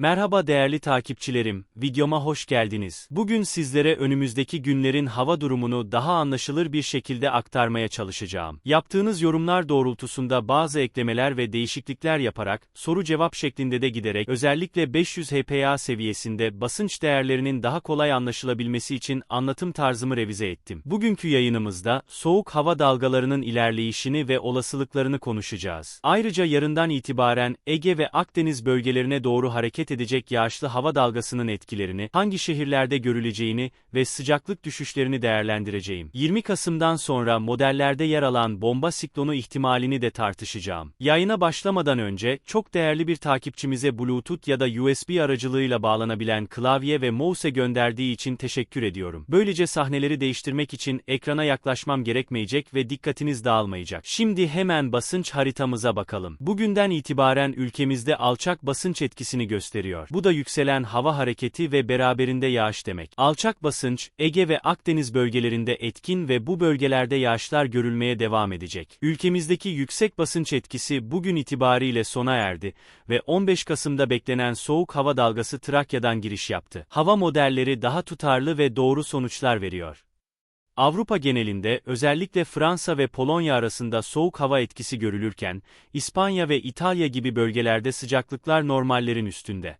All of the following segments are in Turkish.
Merhaba değerli takipçilerim, videoma hoş geldiniz. Bugün sizlere önümüzdeki günlerin hava durumunu daha anlaşılır bir şekilde aktarmaya çalışacağım. Yaptığınız yorumlar doğrultusunda bazı eklemeler ve değişiklikler yaparak, soru-cevap şeklinde de giderek, özellikle 500 HPA seviyesinde basınç değerlerinin daha kolay anlaşılabilmesi için anlatım tarzımı revize ettim. Bugünkü yayınımızda, soğuk hava dalgalarının ilerleyişini ve olasılıklarını konuşacağız. Ayrıca yarından itibaren, Ege ve Akdeniz bölgelerine doğru hareket edecek yağışlı hava dalgasının etkilerini, hangi şehirlerde görüleceğini ve sıcaklık düşüşlerini değerlendireceğim. 20 Kasım'dan sonra modellerde yer alan bomba siklonu ihtimalini de tartışacağım. Yayına başlamadan önce, çok değerli bir takipçimize Bluetooth ya da USB aracılığıyla bağlanabilen klavye ve mouse gönderdiği için teşekkür ediyorum. Böylece sahneleri değiştirmek için ekrana yaklaşmam gerekmeyecek ve dikkatiniz dağılmayacak. Şimdi hemen basınç haritamıza bakalım. Bugünden itibaren ülkemizde alçak basınç etkisini gösteriyor gösteriyor. Bu da yükselen hava hareketi ve beraberinde yağış demek. Alçak basınç, Ege ve Akdeniz bölgelerinde etkin ve bu bölgelerde yağışlar görülmeye devam edecek. Ülkemizdeki yüksek basınç etkisi bugün itibariyle sona erdi ve 15 Kasım'da beklenen soğuk hava dalgası Trakya'dan giriş yaptı. Hava modelleri daha tutarlı ve doğru sonuçlar veriyor. Avrupa genelinde özellikle Fransa ve Polonya arasında soğuk hava etkisi görülürken, İspanya ve İtalya gibi bölgelerde sıcaklıklar normallerin üstünde.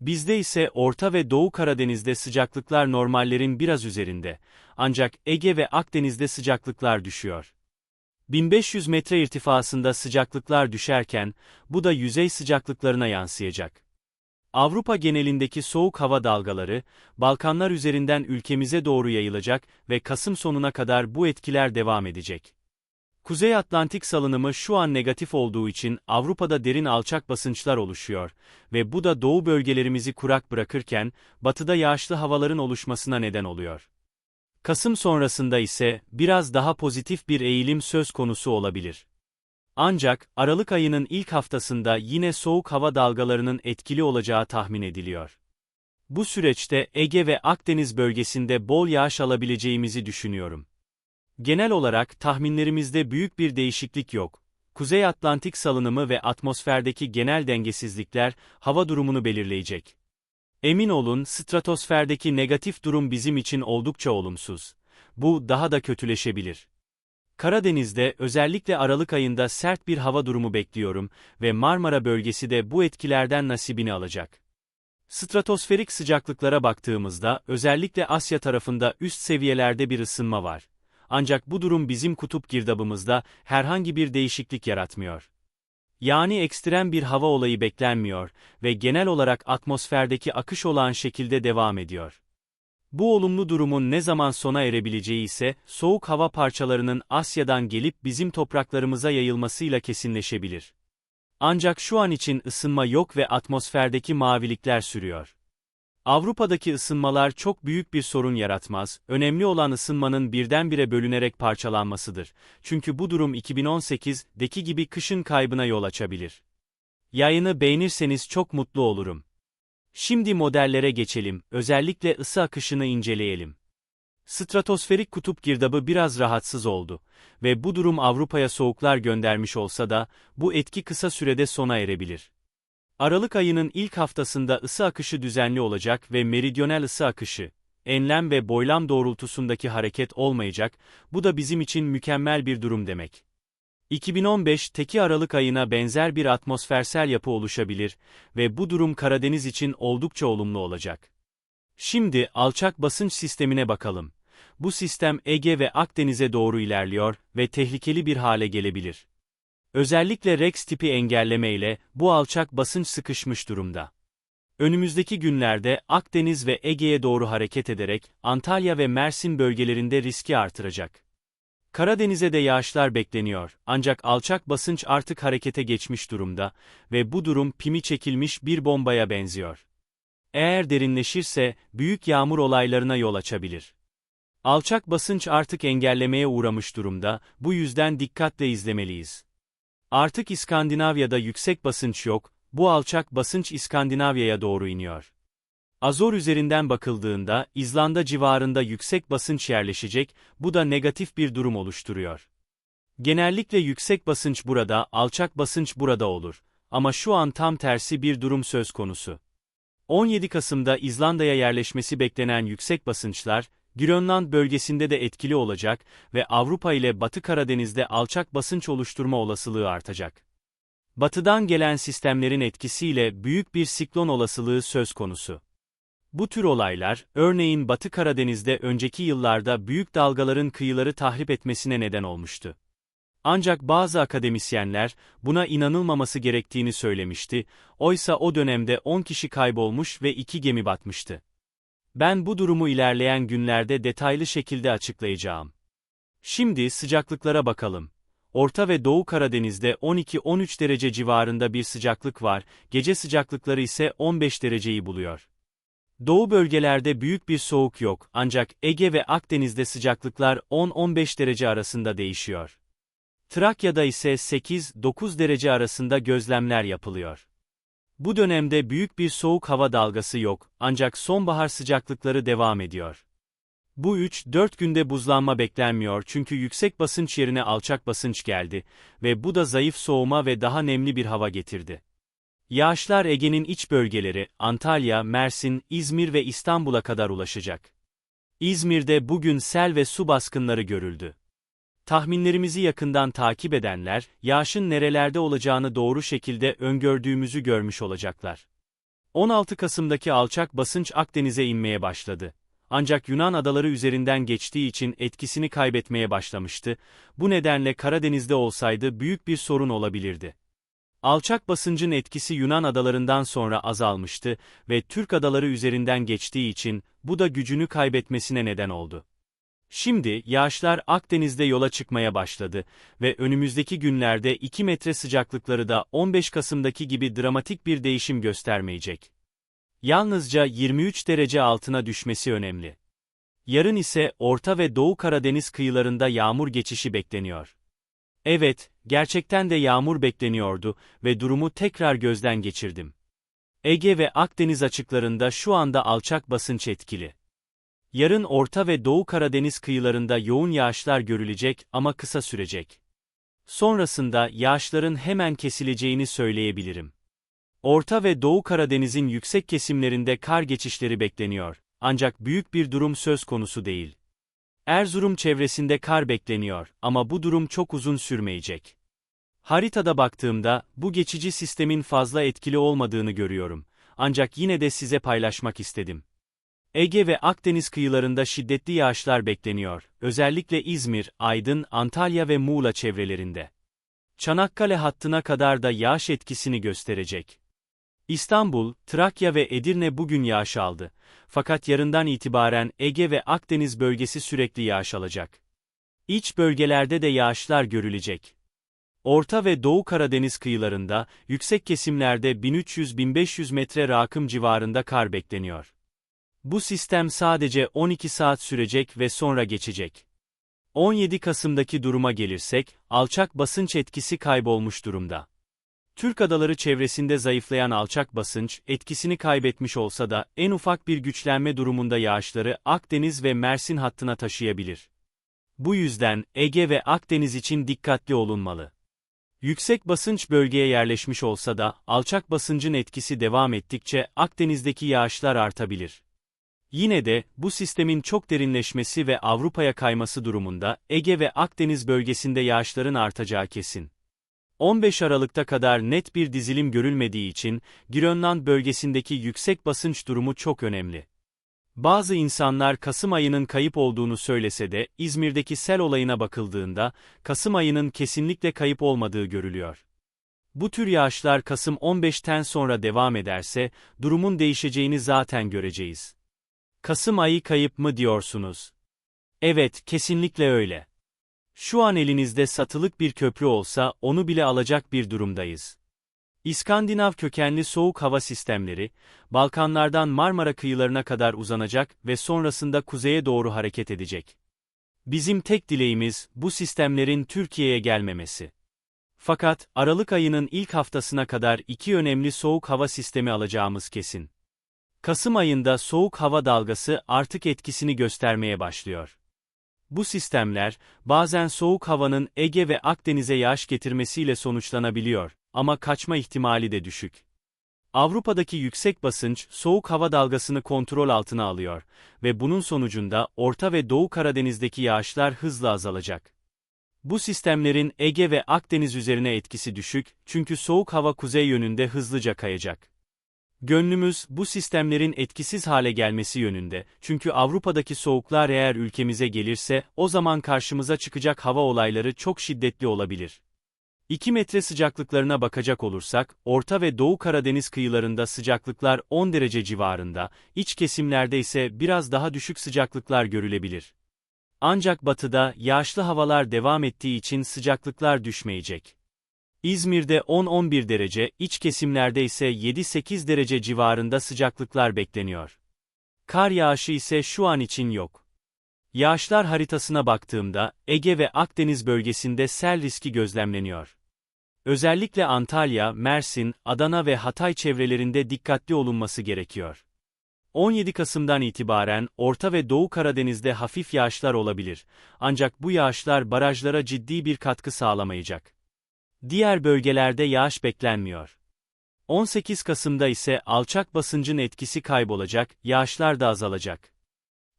Bizde ise Orta ve Doğu Karadeniz'de sıcaklıklar normallerin biraz üzerinde, ancak Ege ve Akdeniz'de sıcaklıklar düşüyor. 1500 metre irtifasında sıcaklıklar düşerken, bu da yüzey sıcaklıklarına yansıyacak. Avrupa genelindeki soğuk hava dalgaları, Balkanlar üzerinden ülkemize doğru yayılacak ve Kasım sonuna kadar bu etkiler devam edecek. Kuzey Atlantik salınımı şu an negatif olduğu için Avrupa'da derin alçak basınçlar oluşuyor ve bu da doğu bölgelerimizi kurak bırakırken, batıda yağışlı havaların oluşmasına neden oluyor. Kasım sonrasında ise biraz daha pozitif bir eğilim söz konusu olabilir. Ancak, Aralık ayının ilk haftasında yine soğuk hava dalgalarının etkili olacağı tahmin ediliyor. Bu süreçte Ege ve Akdeniz bölgesinde bol yağış alabileceğimizi düşünüyorum. Genel olarak tahminlerimizde büyük bir değişiklik yok. Kuzey Atlantik salınımı ve atmosferdeki genel dengesizlikler hava durumunu belirleyecek. Emin olun, stratosferdeki negatif durum bizim için oldukça olumsuz. Bu daha da kötüleşebilir. Karadeniz'de özellikle Aralık ayında sert bir hava durumu bekliyorum ve Marmara bölgesi de bu etkilerden nasibini alacak. Stratosferik sıcaklıklara baktığımızda özellikle Asya tarafında üst seviyelerde bir ısınma var. Ancak bu durum bizim kutup girdabımızda herhangi bir değişiklik yaratmıyor. Yani ekstrem bir hava olayı beklenmiyor ve genel olarak atmosferdeki akış olan şekilde devam ediyor. Bu olumlu durumun ne zaman sona erebileceği ise, soğuk hava parçalarının Asya'dan gelip bizim topraklarımıza yayılmasıyla kesinleşebilir. Ancak şu an için ısınma yok ve atmosferdeki mavilikler sürüyor. Avrupa'daki ısınmalar çok büyük bir sorun yaratmaz, önemli olan ısınmanın birdenbire bölünerek parçalanmasıdır. Çünkü bu durum 2018'deki gibi kışın kaybına yol açabilir. Yayını beğenirseniz çok mutlu olurum. Şimdi modellere geçelim, özellikle ısı akışını inceleyelim. Stratosferik kutup girdabı biraz rahatsız oldu ve bu durum Avrupa'ya soğuklar göndermiş olsa da, bu etki kısa sürede sona erebilir. Aralık ayının ilk haftasında ısı akışı düzenli olacak ve meridyonel ısı akışı, enlem ve boylam doğrultusundaki hareket olmayacak, bu da bizim için mükemmel bir durum demek. 2015'teki Aralık ayına benzer bir atmosfersel yapı oluşabilir ve bu durum Karadeniz için oldukça olumlu olacak. Şimdi alçak basınç sistemine bakalım. Bu sistem Ege ve Akdeniz'e doğru ilerliyor ve tehlikeli bir hale gelebilir. Özellikle Rex tipi engelleme ile bu alçak basınç sıkışmış durumda. Önümüzdeki günlerde Akdeniz ve Ege'ye doğru hareket ederek Antalya ve Mersin bölgelerinde riski artıracak. Karadeniz'e de yağışlar bekleniyor, ancak alçak basınç artık harekete geçmiş durumda ve bu durum pimi çekilmiş bir bombaya benziyor. Eğer derinleşirse, büyük yağmur olaylarına yol açabilir. Alçak basınç artık engellemeye uğramış durumda, bu yüzden dikkatle izlemeliyiz. Artık İskandinavya'da yüksek basınç yok, bu alçak basınç İskandinavya'ya doğru iniyor. Azor üzerinden bakıldığında, İzlanda civarında yüksek basınç yerleşecek, bu da negatif bir durum oluşturuyor. Genellikle yüksek basınç burada, alçak basınç burada olur. Ama şu an tam tersi bir durum söz konusu. 17 Kasım'da İzlanda'ya yerleşmesi beklenen yüksek basınçlar, Grönland bölgesinde de etkili olacak ve Avrupa ile Batı Karadeniz'de alçak basınç oluşturma olasılığı artacak. Batıdan gelen sistemlerin etkisiyle büyük bir siklon olasılığı söz konusu. Bu tür olaylar, örneğin Batı Karadeniz'de önceki yıllarda büyük dalgaların kıyıları tahrip etmesine neden olmuştu. Ancak bazı akademisyenler, buna inanılmaması gerektiğini söylemişti, oysa o dönemde 10 kişi kaybolmuş ve 2 gemi batmıştı. Ben bu durumu ilerleyen günlerde detaylı şekilde açıklayacağım. Şimdi sıcaklıklara bakalım. Orta ve Doğu Karadeniz'de 12-13 derece civarında bir sıcaklık var, gece sıcaklıkları ise 15 dereceyi buluyor. Doğu bölgelerde büyük bir soğuk yok ancak Ege ve Akdeniz'de sıcaklıklar 10-15 derece arasında değişiyor. Trakya'da ise 8-9 derece arasında gözlemler yapılıyor. Bu dönemde büyük bir soğuk hava dalgası yok ancak sonbahar sıcaklıkları devam ediyor. Bu 3-4 günde buzlanma beklenmiyor çünkü yüksek basınç yerine alçak basınç geldi ve bu da zayıf soğuma ve daha nemli bir hava getirdi. Yağışlar Ege'nin iç bölgeleri, Antalya, Mersin, İzmir ve İstanbul'a kadar ulaşacak. İzmir'de bugün sel ve su baskınları görüldü. Tahminlerimizi yakından takip edenler, yağışın nerelerde olacağını doğru şekilde öngördüğümüzü görmüş olacaklar. 16 Kasım'daki alçak basınç Akdeniz'e inmeye başladı. Ancak Yunan adaları üzerinden geçtiği için etkisini kaybetmeye başlamıştı, bu nedenle Karadeniz'de olsaydı büyük bir sorun olabilirdi. Alçak basıncın etkisi Yunan adalarından sonra azalmıştı ve Türk adaları üzerinden geçtiği için bu da gücünü kaybetmesine neden oldu. Şimdi yağışlar Akdeniz'de yola çıkmaya başladı ve önümüzdeki günlerde 2 metre sıcaklıkları da 15 Kasım'daki gibi dramatik bir değişim göstermeyecek. Yalnızca 23 derece altına düşmesi önemli. Yarın ise Orta ve Doğu Karadeniz kıyılarında yağmur geçişi bekleniyor. Evet, gerçekten de yağmur bekleniyordu ve durumu tekrar gözden geçirdim. Ege ve Akdeniz açıklarında şu anda alçak basınç etkili. Yarın Orta ve Doğu Karadeniz kıyılarında yoğun yağışlar görülecek ama kısa sürecek. Sonrasında yağışların hemen kesileceğini söyleyebilirim. Orta ve Doğu Karadeniz'in yüksek kesimlerinde kar geçişleri bekleniyor, ancak büyük bir durum söz konusu değil. Erzurum çevresinde kar bekleniyor ama bu durum çok uzun sürmeyecek. Haritada baktığımda bu geçici sistemin fazla etkili olmadığını görüyorum. Ancak yine de size paylaşmak istedim. Ege ve Akdeniz kıyılarında şiddetli yağışlar bekleniyor, özellikle İzmir, Aydın, Antalya ve Muğla çevrelerinde. Çanakkale hattına kadar da yağış etkisini gösterecek. İstanbul, Trakya ve Edirne bugün yağış aldı. Fakat yarından itibaren Ege ve Akdeniz bölgesi sürekli yağış alacak. İç bölgelerde de yağışlar görülecek. Orta ve Doğu Karadeniz kıyılarında, yüksek kesimlerde 1300-1500 metre rakım civarında kar bekleniyor. Bu sistem sadece 12 saat sürecek ve sonra geçecek. 17 Kasım'daki duruma gelirsek, alçak basınç etkisi kaybolmuş durumda. Türk adaları çevresinde zayıflayan alçak basınç, etkisini kaybetmiş olsa da en ufak bir güçlenme durumunda yağışları Akdeniz ve Mersin hattına taşıyabilir. Bu yüzden Ege ve Akdeniz için dikkatli olunmalı. Yüksek basınç bölgeye yerleşmiş olsa da alçak basıncın etkisi devam ettikçe Akdeniz'deki yağışlar artabilir. Yine de, bu sistemin çok derinleşmesi ve Avrupa'ya kayması durumunda, Ege ve Akdeniz bölgesinde yağışların artacağı kesin. 15 Aralık'ta kadar net bir dizilim görülmediği için, Grönland bölgesindeki yüksek basınç durumu çok önemli. Bazı insanlar Kasım ayının kayıp olduğunu söylese de, İzmir'deki sel olayına bakıldığında, Kasım ayının kesinlikle kayıp olmadığı görülüyor. Bu tür yağışlar Kasım 15'ten sonra devam ederse, durumun değişeceğini zaten göreceğiz. Kasım ayı kayıp mı diyorsunuz? Evet, kesinlikle öyle. Şu an elinizde satılık bir köprü olsa onu bile alacak bir durumdayız. İskandinav kökenli soğuk hava sistemleri, Balkanlardan Marmara kıyılarına kadar uzanacak ve sonrasında kuzeye doğru hareket edecek. Bizim tek dileğimiz, bu sistemlerin Türkiye'ye gelmemesi. Fakat, Aralık ayının ilk haftasına kadar iki önemli soğuk hava sistemi alacağımız kesin. Kasım ayında soğuk hava dalgası artık etkisini göstermeye başlıyor. Bu sistemler, bazen soğuk havanın Ege ve Akdeniz'e yağış getirmesiyle sonuçlanabiliyor ama kaçma ihtimali de düşük. Avrupa'daki yüksek basınç, soğuk hava dalgasını kontrol altına alıyor ve bunun sonucunda Orta ve Doğu Karadeniz'deki yağışlar hızla azalacak. Bu sistemlerin Ege ve Akdeniz üzerine etkisi düşük, çünkü soğuk hava kuzey yönünde hızlıca kayacak. Gönlümüz, bu sistemlerin etkisiz hale gelmesi yönünde, çünkü Avrupa'daki soğuklar eğer ülkemize gelirse, o zaman karşımıza çıkacak hava olayları çok şiddetli olabilir. 2 metre sıcaklıklarına bakacak olursak, Orta ve Doğu Karadeniz kıyılarında sıcaklıklar 10 derece civarında, iç kesimlerde ise biraz daha düşük sıcaklıklar görülebilir. Ancak batıda, yağışlı havalar devam ettiği için sıcaklıklar düşmeyecek. İzmir'de 10-11 derece, iç kesimlerde ise 7-8 derece civarında sıcaklıklar bekleniyor. Kar yağışı ise şu an için yok. Yağışlar haritasına baktığımda, Ege ve Akdeniz bölgesinde sel riski gözlemleniyor. Özellikle Antalya, Mersin, Adana ve Hatay çevrelerinde dikkatli olunması gerekiyor. 17 Kasım'dan itibaren Orta ve Doğu Karadeniz'de hafif yağışlar olabilir. Ancak bu yağışlar barajlara ciddi bir katkı sağlamayacak. Diğer bölgelerde yağış beklenmiyor. 18 Kasım'da ise alçak basıncın etkisi kaybolacak, yağışlar da azalacak.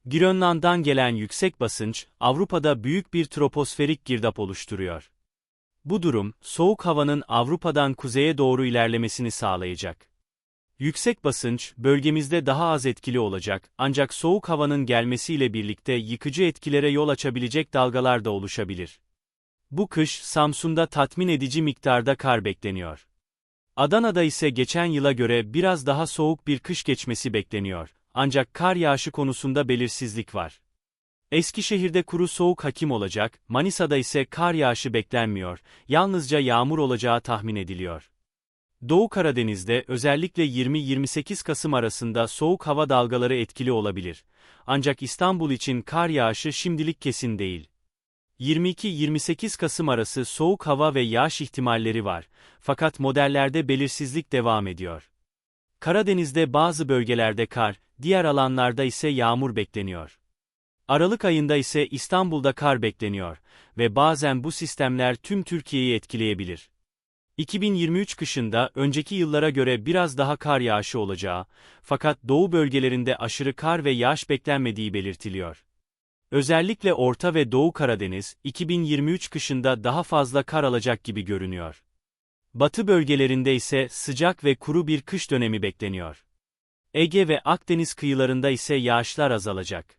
Grönland'dan gelen yüksek basınç, Avrupa'da büyük bir troposferik girdap oluşturuyor. Bu durum, soğuk havanın Avrupa'dan kuzeye doğru ilerlemesini sağlayacak. Yüksek basınç, bölgemizde daha az etkili olacak, ancak soğuk havanın gelmesiyle birlikte yıkıcı etkilere yol açabilecek dalgalar da oluşabilir. Bu kış, Samsun'da tatmin edici miktarda kar bekleniyor. Adana'da ise geçen yıla göre biraz daha soğuk bir kış geçmesi bekleniyor. Ancak kar yağışı konusunda belirsizlik var. Eskişehir'de kuru soğuk hakim olacak, Manisa'da ise kar yağışı beklenmiyor, yalnızca yağmur olacağı tahmin ediliyor. Doğu Karadeniz'de özellikle 20-28 Kasım arasında soğuk hava dalgaları etkili olabilir. Ancak İstanbul için kar yağışı şimdilik kesin değil. 22-28 Kasım arası soğuk hava ve yağış ihtimalleri var, fakat modellerde belirsizlik devam ediyor. Karadeniz'de bazı bölgelerde kar, diğer alanlarda ise yağmur bekleniyor. Aralık ayında ise İstanbul'da kar bekleniyor ve bazen bu sistemler tüm Türkiye'yi etkileyebilir. 2023 kışında önceki yıllara göre biraz daha kar yağışı olacağı, fakat doğu bölgelerinde aşırı kar ve yağış beklenmediği belirtiliyor. Özellikle Orta ve Doğu Karadeniz, 2023 kışında daha fazla kar alacak gibi görünüyor. Batı bölgelerinde ise sıcak ve kuru bir kış dönemi bekleniyor. Ege ve Akdeniz kıyılarında ise yağışlar azalacak.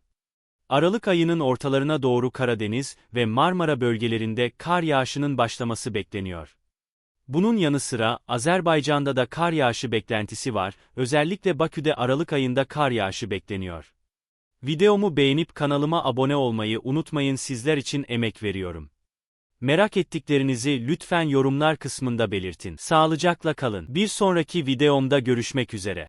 Aralık ayının ortalarına doğru Karadeniz ve Marmara bölgelerinde kar yağışının başlaması bekleniyor. Bunun yanı sıra Azerbaycan'da da kar yağışı beklentisi var, özellikle Bakü'de Aralık ayında kar yağışı bekleniyor. Videomu beğenip kanalıma abone olmayı unutmayın sizler için emek veriyorum. Merak ettiklerinizi lütfen yorumlar kısmında belirtin. Sağlıcakla kalın. Bir sonraki videomda görüşmek üzere.